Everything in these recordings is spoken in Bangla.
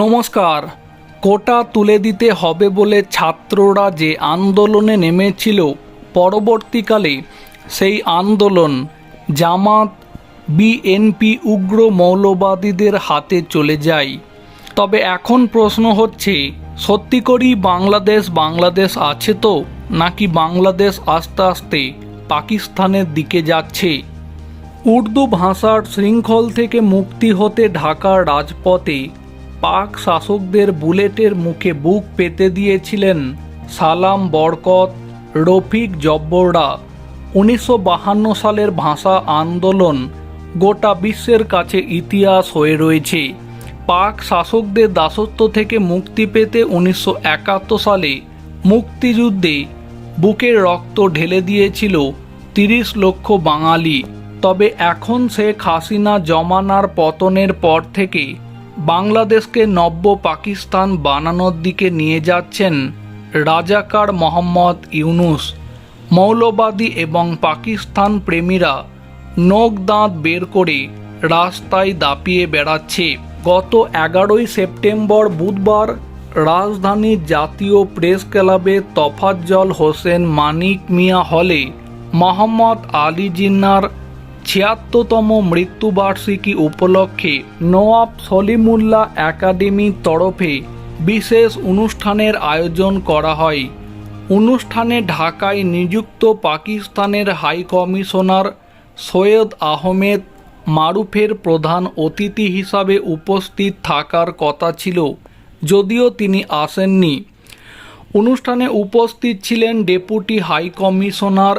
নমস্কার। কোটা তুলে দিতে হবে বলে ছাত্ররা যে আন্দোলনে নেমেছিল পরবর্তীকালে, সেই আন্দোলন জামাত, বিএনপি উগ্র মৌলবাদীদের হাতে চলে যায়। তবে এখন প্রশ্ন হচ্ছে, সত্যি করেই বাংলাদেশ বাংলাদেশ আছে তো, নাকি বাংলাদেশ আস্তে আস্তে পাকিস্তানের দিকে যাচ্ছে? উর্দু ভাষার শৃঙ্খল থেকে মুক্তি হতে ঢাকার রাজপথে পাক শাসকদের বুলেটের মুখে বুক পেতে দিয়েছিলেন সালাম বরকত রফিক জব্বররা। উনিশশো সালের ভাষা আন্দোলন গোটা বিশ্বের কাছে ইতিহাস হয়ে রয়েছে। পাক শাসকদের দাসত্ব থেকে মুক্তি পেতে উনিশশো একাত্তর সালে মুক্তিযুদ্ধে বুকের রক্ত ঢেলে দিয়েছিল তিরিশ লক্ষ বাঙালি। তবে এখন শেখ হাসিনা জমানার পতনের পর থেকে বাংলাদেশকে নব্য পাকিস্তান বানানোর দিকে নিয়ে যাচ্ছেন রাজাকার মোহাম্মদ ইউনুস। মৌলবাদী এবং পাকিস্তান প্রেমীরা নখ দাঁত বের করে রাস্তায় দাপিয়ে বেড়াচ্ছে। গত এগারোই সেপ্টেম্বর বুধবার রাজধানীর জাতীয় প্রেস ক্লাবে তফাজ্জল হোসেন মানিক মিয়া হলে মোহাম্মদ আলী জিন্নার ছিয়াত্তরতম মৃত্যুবার্ষিকী উপলক্ষে নওয়াব সলিমুল্লাহ একাডেমির তরফে বিশেষ অনুষ্ঠানের আয়োজন করা হয়। অনুষ্ঠানে ঢাকায় নিযুক্ত পাকিস্তানের হাই কমিশনার সৈয়দ আহমেদ মারুফের প্রধান অতিথি হিসাবে উপস্থিত থাকার কথা ছিল, যদিও তিনি আসেননি। অনুষ্ঠানে উপস্থিত ছিলেন deputy high commissioner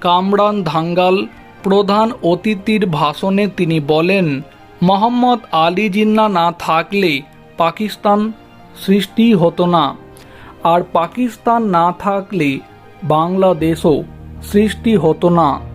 Kamran Dhangal প্রধান অতিথির ভাষণে তিনি বলেন, মোহাম্মদ আলী জিন্না না থাকলে পাকিস্তান সৃষ্টি হতো না। আর পাকিস্তান না থাকলে বাংলাদেশও সৃষ্টি হতো না।